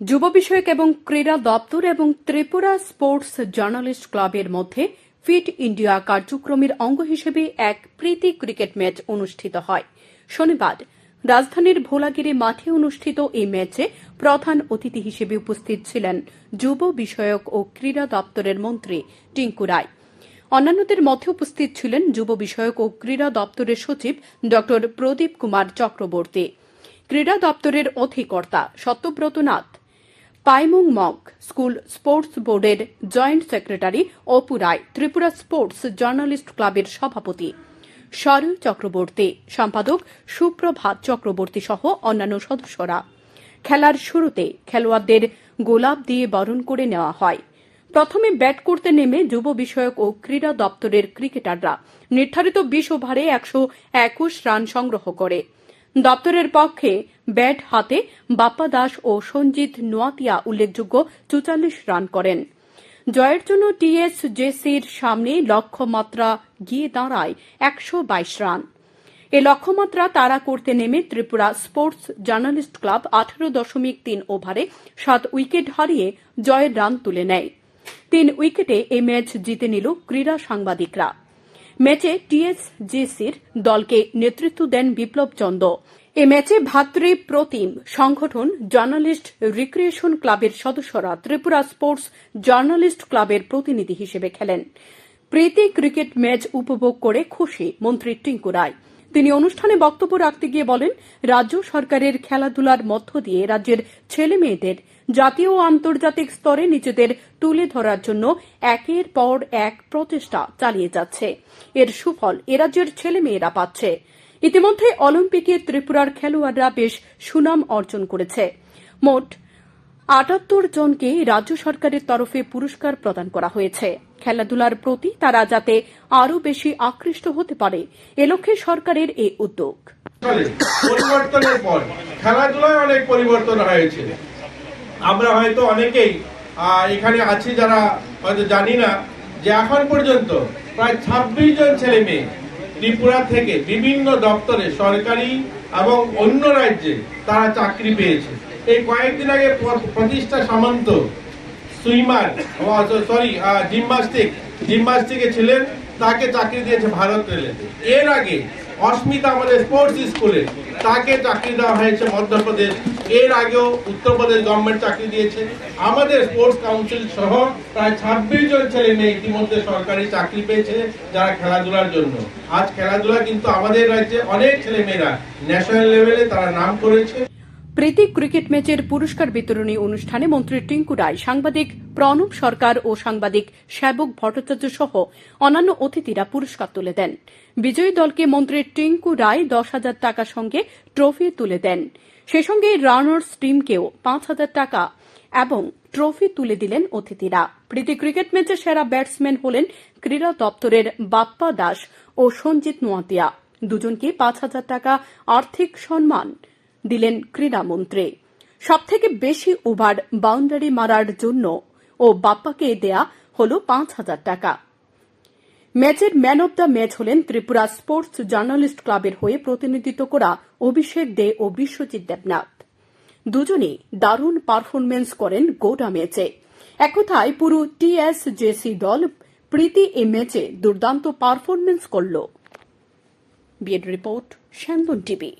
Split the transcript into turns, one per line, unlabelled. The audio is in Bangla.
যুব বিষয়ক এবং ক্রীড়া দপ্তর এবং ত্রিপুরা স্পোর্টস জার্নালিস্ট ক্লাবের মধ্যে ফিট ইন্ডিয়া কার্যক্রমের অঙ্গ হিসেবে এক প্রীতি ক্রিকেট ম্যাচ অনুষ্ঠিত হয়। শনিবার, রাজধানীর ভোলাগিরি মাঠে অনুষ্ঠিত এই ম্যাচে প্রধান অতিথি হিসেবে উপস্থিত ছিলেন যুব বিষয়ক ও ক্রীড়া দপ্তরের মন্ত্রী টিঙ্কু রায়। অন্যান্যদের মধ্যে উপস্থিত ছিলেন যুব বিষয়ক ও ক্রীড়া দপ্তরের সচিব ড প্রদীপ কুমার চক্রবর্তী। ক্রীড়া দপ্তরের অধিকর্তা সত্যব্রত নাথ পাইমুং মগ স্কুল স্পোর্টস বোর্ডের joint secretary Apu Roy Tripura sports journalist ক্লাবের সভাপতি। সরু চক্রবর্তী সম্পাদক সুপ্রভাত চক্রবর্তী সহ অন্যান্য সদস্যরা। খেলার শুরুতে খেলোয়াড়দের গোলাপ দিয়ে বরণ করে নেওয়া হয়। প্রথমে ব্যাট করতে নেমে যুব বিষয়ক ও ক্রীড়া দপ্তরের ক্রিকেটাররা নির্ধারিত বিশ ওভারে একশো একুশ রান সংগ্রহ করে। দপ্তরের পক্ষে ব্যাট হাতে বাপ্পা দাস ও সঞ্জিত নোয়াতিয়া উল্লেখযোগ্য চুচাল্লিশ রান করেন। জয়ের জন্য টিএস জেসির সামনে লক্ষ্যমাত্রা গিয়ে দাঁড়ায় একশো বাইশ রান। এ লক্ষ্যমাত্রা তাড়া করতে নেমে ত্রিপুরা স্পোর্টস জার্নালিস্ট ক্লাব আঠারো দশমিক তিন ওভারে সাত উইকেট হারিয়ে জয়ের রান তুলে নেয়। তিন উইকেটে এই ম্যাচ জিতে নিল ক্রীড়া সাংবাদিকরা। ম্যাচে টিএসজিসির দলকে নেতৃত্ব দেন বিপ্লব চন্দ। এ ম্যাচে ভাতৃ প্রতিম সংগঠন জার্নালিস্ট রিক্রিয়েশন ক্লাবের সদস্যরা ত্রিপুরা স্পোর্টস জার্নালিস্ট ক্লাবের প্রতিনিধি হিসেবে খেলেন। প্রীতি ক্রিকেট ম্যাচ উপভোগ করে খুশি মন্ত্রী টিঙ্কু রায়। তিনি অনুষ্ঠানে বক্তব্য রাখতে গিয়ে বলেন, রাজ্য সরকারের খেলাধুলার মধ্য দিয়ে রাজ্যের ছেলে মেয়েদের জাতীয় ও আন্তর্জাতিক স্তরে নিজেদের তুলে ধরার জন্য একের পর এক প্রচেষ্টা চালিয়ে যাচ্ছে। এর সুফল এ রাজ্যের ছেলে মেয়েরা পাচ্ছে। ইতিমধ্যে অলিম্পিকে ত্রিপুরার খেলোয়াড়রা বেশ সুনাম অর্জন করেছে। মোট আটাত্তর জনকে রাজ্য সরকারের তরফে পুরস্কার প্রদান করা হয়েছে। খেলাধুলার প্রতি তারা যাতে আরও বেশি আকৃষ্ট হতে পারে, এ লক্ষ্যে সরকারের এই উদ্যোগ।
পরিবর্তনের পর খেলাধুলায় অনেক পরিবর্তন হয়েছে। আমরা হয়তো অনেকেই এখানে আছি যারা হয়তো জানি না যে এখন পর্যন্ত প্রায় ছাব্বিশ জন ছেলে মেয়ে ত্রিপুরা থেকে বিভিন্ন দপ্তরে সরকারি এবং অন্য রাজ্যে তারা চাকরি পেয়েছে। এই কয়েকদিন আগে প্র- Pratistha Samanta swimmer sorry gymnastic জিমনাস্টিকে ছিলেন, তাকে চাকরি দিয়েছে ভারত রেলে। এর আগে অস্মিতা আমাদের স্পোর্টস স্কুলে তাকে চাকরি দেওয়া হয়েছে মধ্যপ্রদেশ। এর আগেও উত্তরপ্রদেশ গভর্নমেন্ট চাকরি দিয়েছে। আমাদের স্পোর্টস কাউন্সিল সহ প্রায় ছাব্বিশ জন ছেলে মেয়ে ইতিমধ্যে সরকারি চাকরি পেয়েছে যারা খেলাধুলার জন্য। আজ খেলাধুলা কিন্তু আমাদের রাজ্যে অনেক ছেলে মেয়েরা ন্যাশনাল লেভেলে তারা নাম করেছে।
প্রীতি ক্রিকেট ম্যাচের পুরস্কার বিতরণী অনুষ্ঠানে মন্ত্রী টিঙ্কু রায়, সাংবাদিক প্রণব সরকার ও সাংবাদিক শ্যাবক ভট্টাচার্য সহ অন্যান্য অতিথিরা পুরস্কার তুলে দেন। বিজয়ী দলকে মন্ত্রী টিঙ্কু রায় দশ হাজার টাকা সঙ্গে ট্রফি তুলে দেন। সে সঙ্গে রানার্স টিমকেও পাঁচ হাজার টাকা এবং ট্রফি তুলে দিলেন অতিথিরা। প্রীতি ক্রিকেট ম্যাচে সেরা ব্যাটসম্যান হলেন ক্রীড়া দপ্তরের বাপ্পা দাস ও সঞ্জিত নোয়াতিয়া দুজনকে পাঁচ হাজার টাকা আর্থিক সম্মান দিলেন ক্রীড়ামন্ত্রী সবথেকে বেশি ওভার বাউন্ডারি মারার জন্য ও বাপ্পাকে দেয়া হল পাঁচ হাজার টাকা। ম্যাচের ম্যান অব দ্য ম্যাচ হলেন ত্রিপুরা স্পোর্টস জার্নালিস্ট ক্লাবের হয়ে প্রতিনিধিত্ব করা অভিষেক দে ও বিশ্বজিৎ দেবনাথ। দুজনেই দারুণ পারফরমেন্স করেন গোটা ম্যাচে। এক কথায় পুরো টিএসজেসি দল প্রীতি এই ম্যাচে দুর্দান্ত পারফরমেন্স করল। বিএড রিপোর্ট টিভি।